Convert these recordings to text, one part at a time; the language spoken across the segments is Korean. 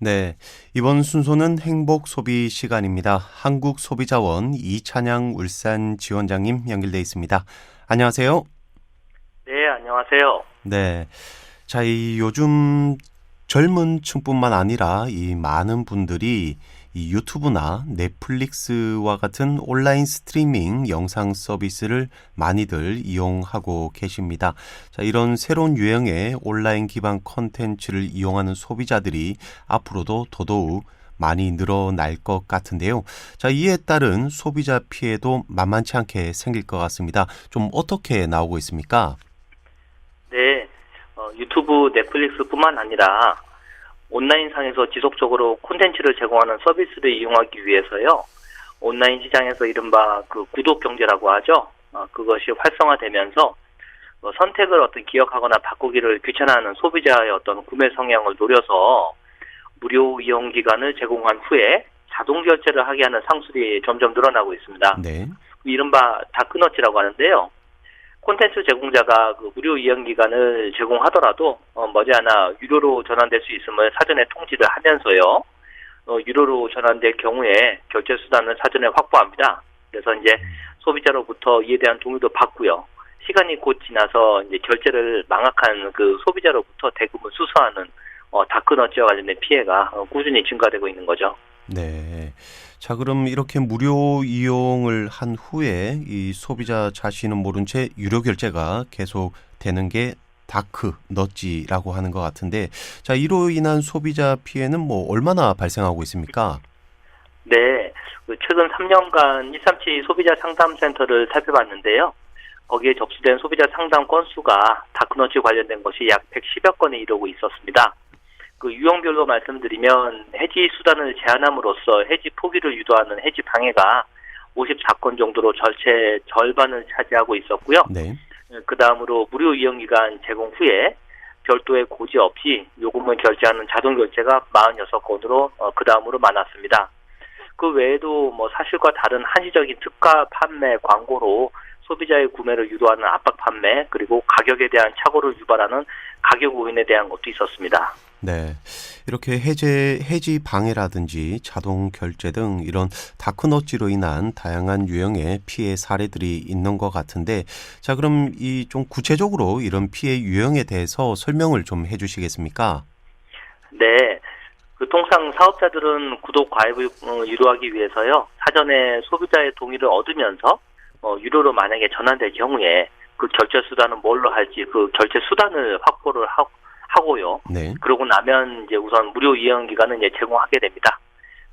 네. 이번 순서는 행복 소비 시간입니다. 한국 소비자원 이찬양 울산 지원장님 연결돼 있습니다. 안녕하세요. 네, 안녕하세요. 네. 자, 이 요즘 젊은 층뿐만 아니라 이 많은 분들이 이 유튜브나 넷플릭스와 같은 온라인 스트리밍 영상 서비스를 많이들 이용하고 계십니다. 자, 이런 새로운 유형의 온라인 기반 컨텐츠를 이용하는 소비자들이 앞으로도 더더욱 많이 늘어날 것 같은데요. 자, 이에 따른 소비자 피해도 만만치 않게 생길 것 같습니다. 좀 어떻게 나오고 있습니까? 네, 어, 유튜브, 넷플릭스뿐만 아니라 온라인상에서 지속적으로 콘텐츠를 제공하는 서비스를 이용하기 위해서요. 온라인 시장에서 이른바 그 구독 경제라고 하죠. 어, 그것이 활성화되면서 어, 선택을 어떤 기억하거나 바꾸기를 귀찮아하는 소비자의 어떤 구매 성향을 노려서 무료 이용 기간을 제공한 후에 자동 결제를 하게 하는 상술이 점점 늘어나고 있습니다. 네. 이른바 다크너츠라고 하는데요. 콘텐츠 제공자가 그 무료 이용 기간을 제공하더라도 어, 머지않아 유료로 전환될 수 있음을 사전에 통지를 하면서요. 어, 유료로 전환될 경우에 결제 수단을 사전에 확보합니다. 그래서 이제 소비자로부터 이에 대한 동의도 받고요. 시간이 곧 지나서 이제 결제를 망각한 그 소비자로부터 대금을 수수하는 어, 다크너츠와 관련된 피해가 어, 꾸준히 증가되고 있는 거죠. 네. 자, 그럼 이렇게 무료 이용을 한 후에 이 소비자 자신은 모른 채 유료 결제가 계속 되는 게 다크 너지라고 하는 것 같은데 자, 이로 인한 소비자 피해는 뭐 얼마나 발생하고 있습니까? 네, 그 최근 3년간 137 소비자 상담센터를 살펴봤는데요. 거기에 접수된 소비자 상담 건수가 다크너츠 관련된 것이 약 110여 건에 이르고 있었습니다. 그 유형별로 말씀드리면 해지 수단을 제한함으로써 해지 포기를 유도하는 해지 방해가 54건 정도로 전체 절반을 차지하고 있었고요. 네. 그 다음으로 무료 이용 기간 제공 후에 별도의 고지 없이 요금을 결제하는 자동 결제가 46건으로 어, 그 다음으로 많았습니다. 그 외에도 뭐 사실과 다른 한시적인 특가 판매 광고로 소비자의 구매를 유도하는 압박 판매 그리고 가격에 대한 착오를 유발하는 가격 우인에 대한 것도 있었습니다. 네. 이렇게 해제, 해지 방해라든지 자동 결제 등 이런 다크너치로 인한 다양한 유형의 피해 사례들이 있는 것 같은데, 자, 그럼 이 좀 구체적으로 이런 피해 유형에 대해서 설명을 좀 해주시겠습니까? 네. 그 통상 사업자들은 구독 가입을 어, 유도하기 위해서요 사전에 소비자의 동의를 얻으면서 어, 유료로 만약에 전환될 경우에 그 결제 수단은 뭘로 할지 그 결제 수단을 확보를 하, 하고요. 네. 그러고 나면 이제 우선 무료 이용 기간은 이제 제공하게 됩니다.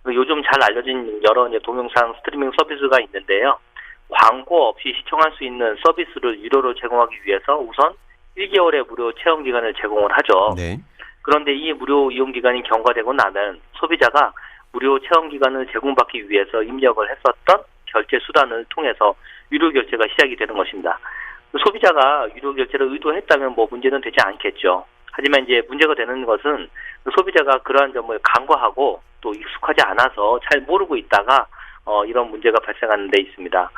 그 요즘 잘 알려진 여러 이제 동영상 스트리밍 서비스가 있는데요. 광고 없이 시청할 수 있는 서비스를 유료로 제공하기 위해서 우선 1개월의 무료 체험 기간을 제공을 하죠. 네. 그런데 이 무료 이용 기간이 경과되고 나면 소비자가 무료 체험 기간을 제공받기 위해서 입력을 했었던 결제 수단을 통해서 유료 결제가 시작이 되는 것입니다. 소비자가 유료 결제를 의도했다면 뭐 문제는 되지 않겠죠. 하지만 이제 문제가 되는 것은 소비자가 그러한 점을 간과하고 또 익숙하지 않아서 잘 모르고 있다가 어, 이런 문제가 발생하는 데 있습니다.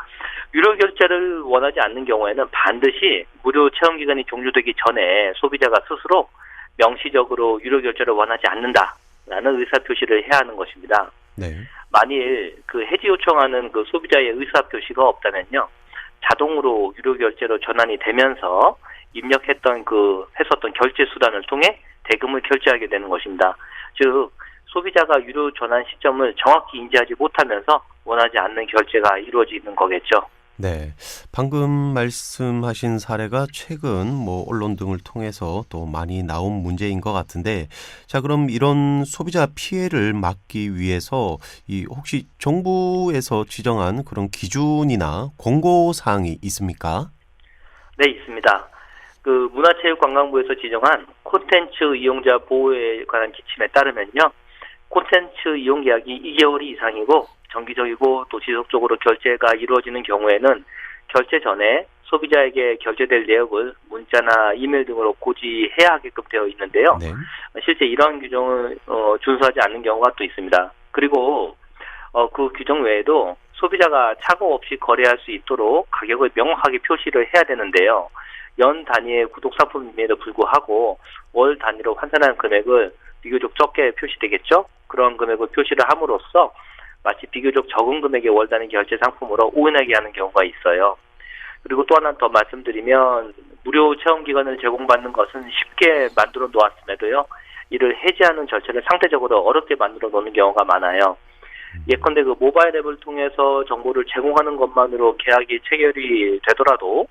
유료 결제를 원하지 않는 경우에는 반드시 무료 체험 기간이 종료되기 전에 소비자가 스스로 명시적으로 유료 결제를 원하지 않는다라는 의사 표시를 해야 하는 것입니다. 네. 만일 그 해지 요청하는 그 소비자의 의사 표시가 없다면요. 자동으로 유료 결제로 전환이 되면서 입력했던 그 했었던 결제 수단을 통해 대금을 결제하게 되는 것입니다. 즉 소비자가 유료 전환 시점을 정확히 인지하지 못하면서 원하지 않는 결제가 이루어지는 거겠죠. 네. 방금 말씀하신 사례가 최근 뭐 언론 등을 통해서 또 많이 나온 문제인 것 같은데 자, 그럼 이런 소비자 피해를 막기 위해서 이 혹시 정부에서 지정한 그런 기준이나 공고 사항이 있습니까? 네, 있습니다. 그 문화체육관광부에서 지정한 콘텐츠 이용자 보호에 관한 지침에 따르면요. 콘텐츠 이용 계약이 2개월 이상이고 정기적이고 또 지속적으로 결제가 이루어지는 경우에는 결제 전에 소비자에게 결제될 내역을 문자나 이메일 등으로 고지해야 하게끔 되어 있는데요. 네. 실제 이러한 규정을 어, 준수하지 않는 경우가 또 있습니다. 그리고 어, 그 규정 외에도 소비자가 착오 없이 거래할 수 있도록 가격을 명확하게 표시를 해야 되는데요. 연 단위의 구독 상품임에도 불구하고 월 단위로 환산하는 금액을 비교적 적게 표시되겠죠. 그런 금액을 표시를 함으로써 마치 비교적 적은 금액의 월 단위 결제 상품으로 오인하게 하는 경우가 있어요. 그리고 또 하나 더 말씀드리면 무료 체험 기간을 제공받는 것은 쉽게 만들어 놓았음에도요. 이를 해지하는 절차를 상대적으로 어렵게 만들어 놓는 경우가 많아요. 예컨대 그 모바일 앱을 통해서 정보를 제공하는 것만으로 계약이 체결이 되더라도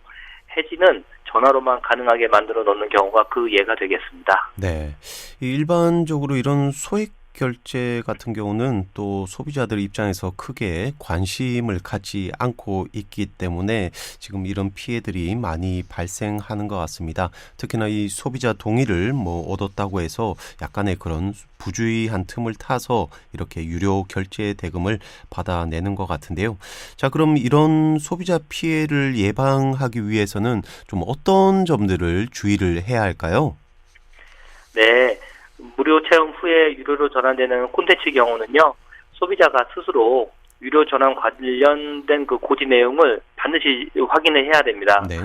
해지는 전화로만 가능하게 만들어 놓는 경우가 그 예가 되겠습니다. 네. 이 일반적으로 이런 소액 결제 같은 경우는 또 소비자들 입장에서 크게 관심을 갖지 않고 있기 때문에 지금 이런 피해들이 많이 발생하는 것 같습니다. 특히나 이 소비자 동의를 뭐 얻었다고 해서 약간의 그런 부주의한 틈을 타서 이렇게 유료 결제 대금을 받아내는 것 같은데요. 자, 그럼 이런 소비자 피해를 예방하기 위해서는 좀 어떤 점들을 주의를 해야 할까요? 네. 무료 체험 후에 유료로 전환되는 콘텐츠 경우는요, 소비자가 스스로 유료 전환 관련된 그 고지 내용을 반드시 확인을 해야 됩니다. 네.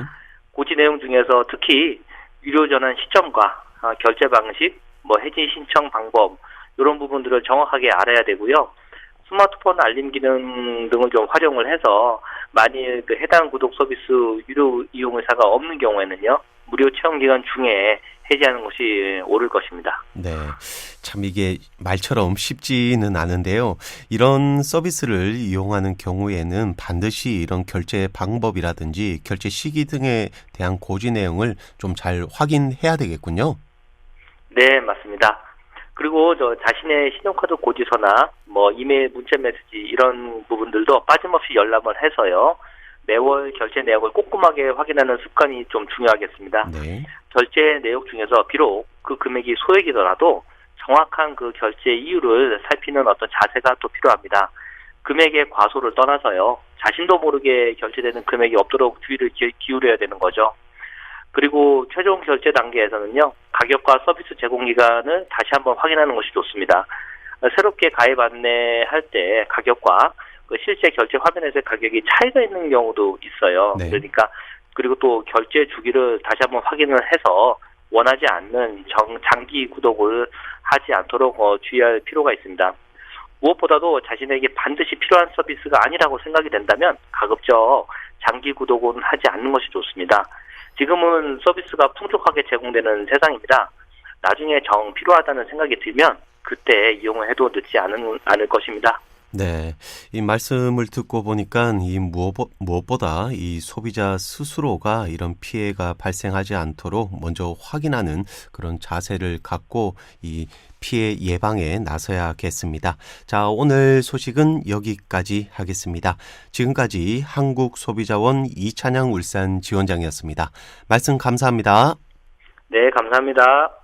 고지 내용 중에서 특히 유료 전환 시점과 아, 결제 방식, 뭐 해지 신청 방법 이런 부분들을 정확하게 알아야 되고요. 스마트폰 알림 기능 등을 좀 활용을 해서 만일 그 해당 구독 서비스 유료 이용 의사가 없는 경우에는요 무료 체험 기간 중에 해지하는 것이 옳을 것입니다. 네. 참 이게 말처럼 쉽지는 않은데요. 이런 서비스를 이용하는 경우에는 반드시 이런 결제 방법이라든지 결제 시기 등에 대한 고지 내용을 좀 잘 확인해야 되겠군요. 네, 맞습니다. 그리고 저 자신의 신용카드 고지서나 뭐 이메일 문자 메시지 이런 부분들도 빠짐없이 열람을 해서요. 매월 결제 내역을 꼼꼼하게 확인하는 습관이 좀 중요하겠습니다. 네. 결제 내역 중에서 비록 그 금액이 소액이더라도 정확한 그 결제 이유를 살피는 어떤 자세가 또 필요합니다. 금액의 과소를 떠나서요. 자신도 모르게 결제되는 금액이 없도록 주의를 기, 기울여야 되는 거죠. 그리고 최종 결제 단계에서는요. 가격과 서비스 제공 기간을 다시 한번 확인하는 것이 좋습니다. 새롭게 가입 안내할 때 가격과 그 실제 결제 화면에서의 가격이 차이가 있는 경우도 있어요. 네. 그러니까 그리고 또 결제 주기를 다시 한번 확인을 해서 원하지 않는 정, 장기 구독을 하지 않도록 어, 주의할 필요가 있습니다. 무엇보다도 자신에게 반드시 필요한 서비스가 아니라고 생각이 된다면 가급적 장기 구독은 하지 않는 것이 좋습니다. 지금은 서비스가 풍족하게 제공되는 세상입니다. 나중에 정 필요하다는 생각이 들면 그때 이용을 해도 늦지 않은, 않을 것입니다. 네. 이 말씀을 듣고 보니까 이 무엇, 무엇보 다 이 소비자 스스로가 이런 피해가 발생하지 않도록 먼저 확인하는 그런 자세를 갖고 이 피해 예방에 나서야겠습니다. 자, 오늘 소식은 여기까지 하겠습니다. 지금까지 한국소비자원 이찬양 울산 지원장이었습니다. 말씀 감사합니다. 네, 감사합니다.